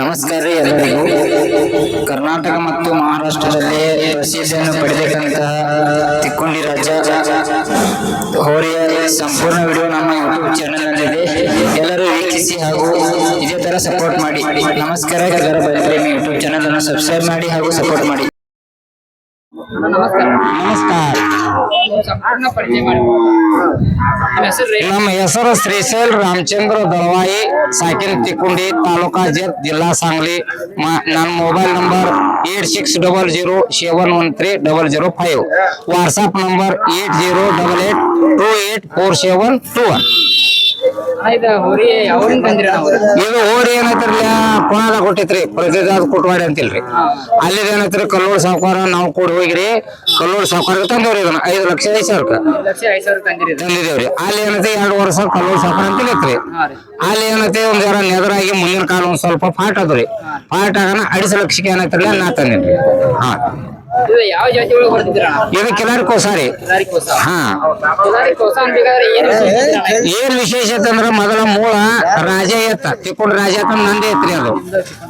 ನಮಸ್ಕಾರ ರೀ ಎಲ್ಲರಿಗೂ. ಕರ್ನಾಟಕ ಮತ್ತು ಮಹಾರಾಷ್ಟ್ರದಲ್ಲಿ ಪ್ರಸಿದ್ಧಿಯನ್ನು ಪಡೆದಿರ್ತಕ್ಕಂತಹ ತಿಕ್ಕೊಂಡಿ ರಾಜ ಹೋರಿಯ ಸಂಪೂರ್ಣ ವಿಡಿಯೋ ನಮ್ಮ ಯೂಟ್ಯೂಬ್ ಚಾನಲ್ನಲ್ಲಿದೆ ಎಲ್ಲರೂ ವೀಕ್ಷಿಸಿ ಹಾಗೂ ಇದೇ ಥರ ಸಪೋರ್ಟ್ ಮಾಡಿ. ನಮಸ್ಕಾರ ಎಲ್ಲರ ಯೂಟ್ಯೂಬ್ ಚಾನಲನ್ನು ಸಬ್ಸ್ಕ್ರೈಬ್ ಮಾಡಿ ಹಾಗೂ ಸಪೋರ್ಟ್ ಮಾಡಿ. ನಮಸ್ಕಾರ. ಸಂಪೂರ್ಣ ಪರಿಚಯ ಮಾಡಿ ನಿಮ್ಮ ಹೆಸರು ರೀ ನಮ್ಮ ಹೆಸರು ಶ್ರೀಶೈಲ್ ರಾಮಚಂದ್ರ ದಳವಾಯಿ ಸಾಕಿನ ತಿಕ್ಕುಂಡಿ ತಾಲೂಕಾ ಜತ್ ಜಿಲ್ಲಾ ಸಾಂಗ್ಲಿ ಮ- ನನ್ನ mobile number eight six double zero seven one three double zero five WhatsApp number eight zero double eight two eight four seven two one ಅಣ್ಣ, ಇದು ಏನೈತ್ರಲ್ಲ ಪುನಾದ ಕೊಟ್ಟಿತ್ರಿ. ಪ್ರತಿದಾದ ಕುಟ್ವಾಡಿ ಅಂತಿಲ್ರಿ. ಅಲ್ಲಿ ಏನೈತ್ರಿ ಕಲ್ಲೂರು ಸಾವುಕಾರ ನಾವು ಕೂಡ ಹೋಗಿರಿ. ಕಲ್ಲೂರು ಸಾವುಕಾರ ತಂದವ್ರಿ ಇದನ್ನ. ಐದು ಲಕ್ಷ ಐದು ಸಾವಿರಕ್ಕೆ. ತಂದಿದ್ದೇವ್ರಿ. ಅಲ್ಲಿ ಏನೈತೆ ಎರಡು ವರ್ಷ ಕಲ್ಲೂರು ಸಾವುಕಾರ ಅಂತ ಇತ್ತು ಹಾ ರೀ. ಅಲ್ಲಿ ಏನೈತೆ ಒಂದ್ ಜರ ನೆದರಾಗಿ ಮುಂದಿನ ಕಾಲ ಒಂದ್ ಸ್ವಲ್ಪ ಫಾಟ್ ಅದ್ರಿ ಫಾಟ್ ಆಗನ ಅಡಿಸ ಲಕ್ಷಕ್ಕೆ ಏನೈತ್ರಲ್ಲ ನಾ ತಂದಿನ್ರಿ ಹಾ. ಇದು ಯಾವ ಜಾತಿ ಒಳಗೆ ಬರ್ತಿದ್ರ ಇದು ಕಿಲಾರಿ ಕೋಸಾರಿ ಹಾ. ಏನ್ ವಿಶೇಷತೆ? ವಿಶೇಷತೆ ಅಂದ್ರ ಮೊದಲ ಮೂಲ ರಾಜ ಎತ್ತ ತಿಕ್ಕೊಂಡು ರಾಜ ಎತ್ತ ನಂದೇ ಎತ್ರಿ ಅದು.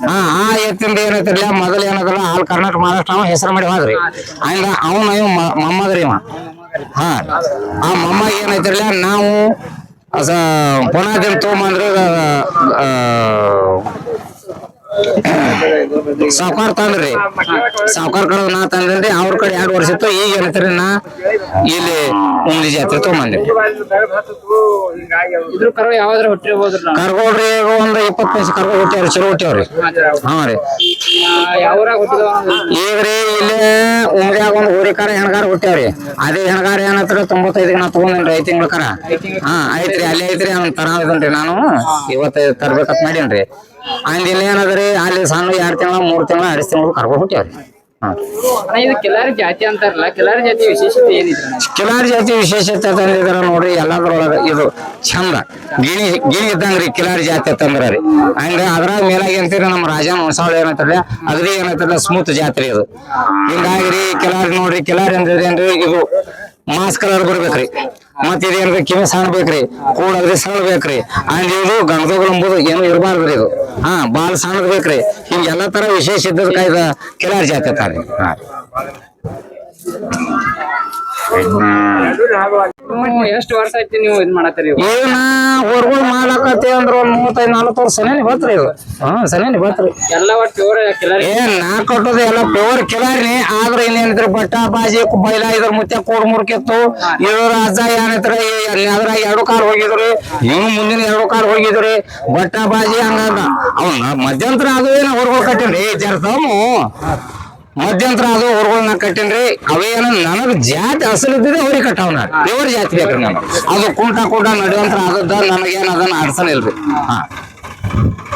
ಹಾ ಆ ಎತ್ತಿಂದ ಏನೈತಿರ್ಲ ಮೊದಲ ಏನದಲ್ಲ ಆಲ್ ಕರ್ನಾಟಕ ಮಹಾರಾಷ್ಟ್ರ ಅವ ಹೆಸರು ಮಾಡಿ ಹೋದ್ರಿ. ಹಂಗ ಅವನ ಇವ ಮ- ಮೊಮ್ಮದ್ರಿ ಇವ. ಹಾ. ಆ ಮೊಮ್ಮ ಏನೈತಿರ್ಲ ನಾವು ಅಸ ಪುನಾದಿನ ತೊಗೊಂಬಂದ್ರೆ ಸಾವುಕಾರ ತಂದ್ರಿ. ಸಾವುಕಾರ ಕಡೆ ನಾ ತಂದ್ರಿ ಅವ್ರ ಕಡೆ ಎರಡು ವರ್ಷ ಇತ್ತು ಈಗ ಏನತ್ರಿ ನಾ ಇಲ್ಲಿ ಉಂಡಿ ಜಾತ್ರೆ ತಗೊಂಡ್ರಿ ಕರ್ಗೋಡ್ರಿ ಒಂದು ಒಂದ್ ಇಪ್ಪತ್ತು ಪೈಸೆ ಕರ್ಗೋ ಹುಟ್ಟಿಯವ್ರಿ ಚಲೋ ಹುಟ್ಟಿಯವ್ರಿ. ಹಾ ರೀ. ಯಾವ ಊರಾಗ ಹುಟ್ಟಿದವ ಈಗ ರೀ ಇಲ್ಲಿ ಉಮ್ರ್ಯಾಗ ಒಂದ್ ಊರಿಕಾರ ಹೆಣ್ಗಾರ ಹುಟ್ಟ್ಯಾವ್ರಿ. ಅದೇ ಹೆಣ್ಗಾರ ಏನತ್ರ ತೊಂಬತ್ತೈದು ನಾ ತಗೊಂಡೇನ್ರಿ ಐದ್ ತಿಂಗಳ ಕರ. ಹಾ, ಐತ್ರಿ, ಅಲ್ಲಿ ಐತ್ರಿ ಅವ್ನ ತರ ಇದನ್ರಿ ನಾನು. ಇವತ್ತೈದು ತರ್ಬೇಕಂತ ಮಾಡೇನ್ರಿ. ಅಂದಿನ ಏನದ್ರಿ, ಅಲ್ಲಿ ಸಣ್ಣ ಎರಡ್ ತಿಂಗಳ, ಮೂರ್ ತಿಂಗಳ ಅಡಿಸ್ ತಿಂಗಳು ಕರ್ಕೊಂಡ್ ಹುಟ್ಟ್ಯಾವ್ರಿ. ಕಿಲಾರಿ ಜಾತಿ ಅಂತಾರಲ್ಲ ಕಿಲಾರಿ ಜಾತಿ ವಿಶೇಷತೆ ಕಿಲಾರಿ ಜಾತಿ ವಿಶೇಷತೆ ತಂದಿದಾರ ನೋಡ್ರಿ ಎಲ್ಲಾದ್ರೊಳಗ ಇದು ಚಂದ. ಗಿಣಿ ಗಿಣಿ ಇದ್ದಂಗ್ರಿ ಕೆಲಾರ ಜಾತಿ ತಂದ್ರ ರೀ. ಹಂಗ ಅದ್ರಾಗ ಮೇಲಾಗಿ ಅಂತೀರಿ ನಮ್ಮ ರಾಜನ ಹೊಸಾಳ ಏನಂತಾರಲ್ಲ ಅಗದಿ ಏನಂತಾರಲ್ಲ ಸ್ಮೂತ್ ಜಾತ್ರೆ ಅದು ಹಿಂಗಾಗಿ ರೀ ಕಿಲಾರಿ ನೋಡ್ರಿ ಕೆಲಾರ ಅಂದ್ರೆ ಏನ್ರಿ ಇದು ಮಾಸ್ ಕಲರ್ ಬರ್ಬೇಕ್ರಿ. ಮತ್ ಇದೇನ್ರಿ ಕಿವಿ ಸಣ್ಣ ಬೇಕ್ರಿ ಕೂಡ ಅಗದಿ ಸಣ್ಣ ಬೇಕ್ರಿ ಅಂದ್ರೆ ಇದು ಗಣದೋಗಳು ಎಂಬುದು ಏನು ಇರಬಾರ್ದ್ರಿ ಇದು. ಹಾ, ಬಾಳ ಸಣ್ಣದ್ ಬೇಕ್ರಿ. ಹಿಂಗ ಎಲ್ಲಾ ತರ ವಿಶೇಷ ಇದ್ದದ ಕಾಯ್ದ ಕೆಲ ಜಾತಿ ತಾರಿ ಹಾ. ಎಷ್ಟು ವರ್ಷ ಐತಿ ನೀವು ಇದ್ ಮಾಡತ್ತೀರಿ? ಏನ ಹೊರಗಳು ಮಾಡ್ಲಕತ್ತಿ ಅಂದ್ರ ಒಂದ್ ಮೂವತ್ತೈದ್ ನಲ್ವತ್ತು ವರ್ಷ ಸನೇನಿ ಬತ್ರಿ ಇದು ಹಾ ಸನೇನಿ ಬತ್ರಿ ಎಲ್ಲ ಒಟ್ಟು ಪ್ಯೂರ್ ಕಿಲಾರಿ. ಏನ್ ನಾ ಕೊಟ್ಟದ ಎಲ್ಲ ಪ್ಯೂರ್ ಕಿಲಾರಿ ಆದ್ರ ಇನ್ನೇನಿದ್ರಿ ಬಟ್ಟ ಬಾಜಿ ಬೈಲ ಇದ್ರ ಮುತ್ತೆ ಕೋಡ್ ಮುರ್ಕಿತ್ತು. ಇವ್ರ ಅಜ್ಜ ಏನೈತ್ರಿ ಅದ್ರ ಎರಡು ಕಾರ್ ಹೋಗಿದ್ರಿ. ಇವ್ ಮುಂದಿನ ಎರಡು ಕಾರ್ ಹೋಗಿದ್ರಿ. ಬಟ್ಟ ಬಾಜಿ ಹಂಗಂದ ಅವ್ನ ಮಧ್ಯಂತರ ಅದು ಏನ ಹೊರಗಳು ಕಟ್ಟಿನ್ರಿ. ಜರ್ದಮು ಮಧ್ಯಂತರ ಅದು ಹೊರಗಳನ್ನ ಕಟ್ಟಿನ್ರಿ, ಅವೇನ ನನಗ್ ಜಾತಿ ಅಸಲು ಅವ್ರಿಗೆ ಅವ್ರಿಗೆ ಕಟ್ಟವನ. ದೇವ್ರ ಜಾತಿ ಬೇಕ್ರಿ ನಾನು ಅದು ಕೂಟ ಕೂಟ ನಡೆಯುವಂತರ ಆದದ್ದ ನನಗೇನ್ ಅದನ್ನ ಅಡ್ಸನ್ ಇಲ್ರಿ ಹಾ.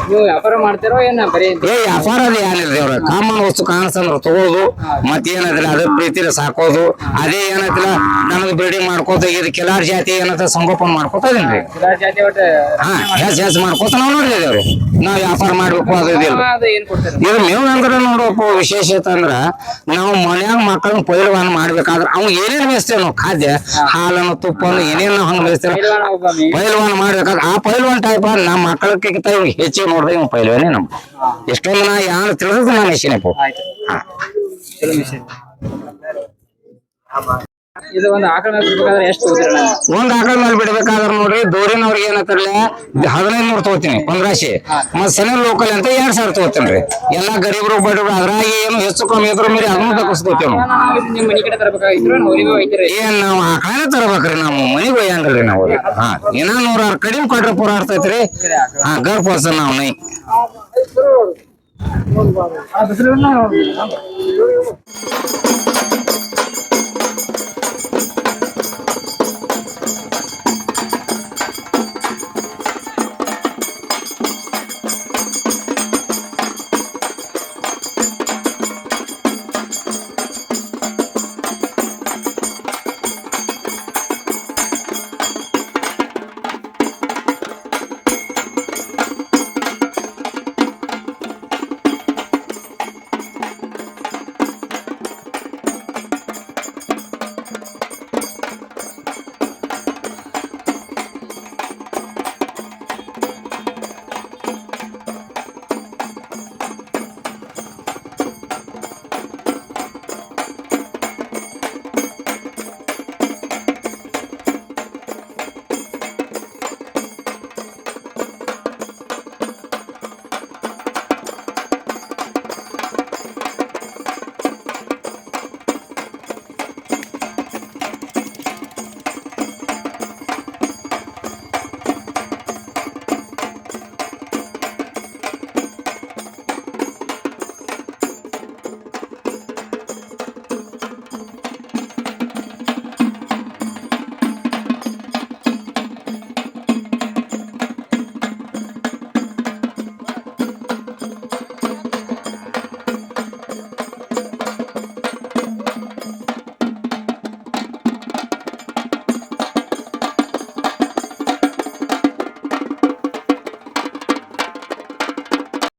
ನೀವು ವ್ಯಾಪಾರ ಮಾಡ್ತಿರೋ ಏನ ಬರೀ ಏ ವ್ಯಾಪಾರ ಅದು ಏನಿಲ್ರಿ ಅವ್ರ. ಕಾಮನ್ ವಸ್ತು ಕಾಣಿಸ್ತಂದ್ರ ತಗೋದು ಮತ್ತೇನದಿಲ್ಲ ಅದ್ರ ಪ್ರೀತಿಲಿ ಸಾಕೋದು ಅದೇ ಏನೈತಿಲ್ಲ ನನಗೆ ಬ್ರೀಡಿಂಗ್ ಮಾಡ್ಕೋತ ಇದು ಕೆಲಾರ್ ಜಾತಿ ಏನಂತ ಸಂಗೋಪನೆ ಮಾಡ್ಕೋತ ಕಿಲಾರಿ ಜಾತಿ ಒಟ್ಟು ಹಾ ಹೆಸ್ ಹೆಸ್ ಮಾಡ್ಕೋತ ನಾವು ನೋಡಿದೇವ್ರಿ ನಾವು ವ್ಯಾಪಾರ ಮಾಡ್ಬೇಕು ಅದು ಇದಿಲ್ಲ ಅದು ಏನ್ ಕೊಡ್ತಾರೆ? ಇದು ನೀವು ಅಂದ್ರೆ ನೋಡಪ್ಪ ವಿಶೇಷತೆ ಅಂದ್ರ ನಾವು ಮನ್ಯಾಗ ಮಕ್ಕಳನ್ನ ಪೈಲ್ವಾನ ಮಾಡ್ಬೇಕಾದ್ರ ಅವ್ನು ಏನೇನು ಬೇಯಿಸ್ತೇವೆ ನಾವು ಖಾದ್ಯ ಹಾಲನ್ನು ತುಪ್ಪನ್ನು ಏನೇನು ಹಂಗೆ ಮೇಯಿಸ್ತೇವೆ ಪೈಲ್ವಾನ ಮಾಡ್ಬೇಕಾದ್ರೆ ಆ ಪೈಲ್ವಾನ್ ಟೈಪ್ ನಮ್ಮ ಮಕ್ಕಳಕ್ಕಿಂತ ಹೆಚ್ಚಿನ ಹೆಚ್ಚಿಗೆ ನೋಡಿದ್ರೆ ಇವ್ ಪೈಲ್ವಾನೇ ನಮ್ಮ ಎಷ್ಟೊಂದು ನಾ ಯಾರು ತಿಳಿದ್ರೆ ನಾನು ಚಲೋ ಮಿಷನ್. ಇದು ಒಂದು ಆಕಳ ಬಿಡ್ಬೇಕಾದ್ರೆ ಎಷ್ಟು ಒಂದ್ ಆಕಳ ಮೇಲೆ ಬಿಡ್ಬೇಕಾದ್ರೆ ನೋಡ್ರಿ ದೂರಿನವ್ರಿಗೆ ಏನಂತಾರಲ್ಲ ಹದಿನೈದು ನೂರು ತಗೋತೀನಿ ಪಂದ್ರಾಶಿ ಮತ್ ಸೆನೆ ಲೋಕಲ್ ಅಂತ ಎರಡ್ ಸಾವಿರ ತಗೋತೀನಿ ರೀ. ಎಲ್ಲಾ ಗರೀಬರು ಬಡವರು ಅದ್ರಾಗಿ ಏನು ಹೆಚ್ಚು ಕಮ್ಮಿ ಇದ್ರ ಮೇಲೆ ಅದನ್ನು ತಗೋಸ್ಕೋತೀವಿ ಮನೆ ಕಡೆ ಹೋಯ್ತಿರಿ ಏನ್ ನಾವು ಆಕಳ ತರಬೇಕ್ರಿ ನಾವು ಮನಿಗೆ ಒಯ್ಯಂಗಲ್ರಿ ನಾವು ಹಾ ಇನ್ನ ನೂರಾರು ಕಡಿಮೆ ಕೊಟ್ರೆ ಪೂರ ಆಡ್ತೈತ್ರಿ ಹಾ ಗರ್ಭ ಹೊಸ ನಾವು ನೈ.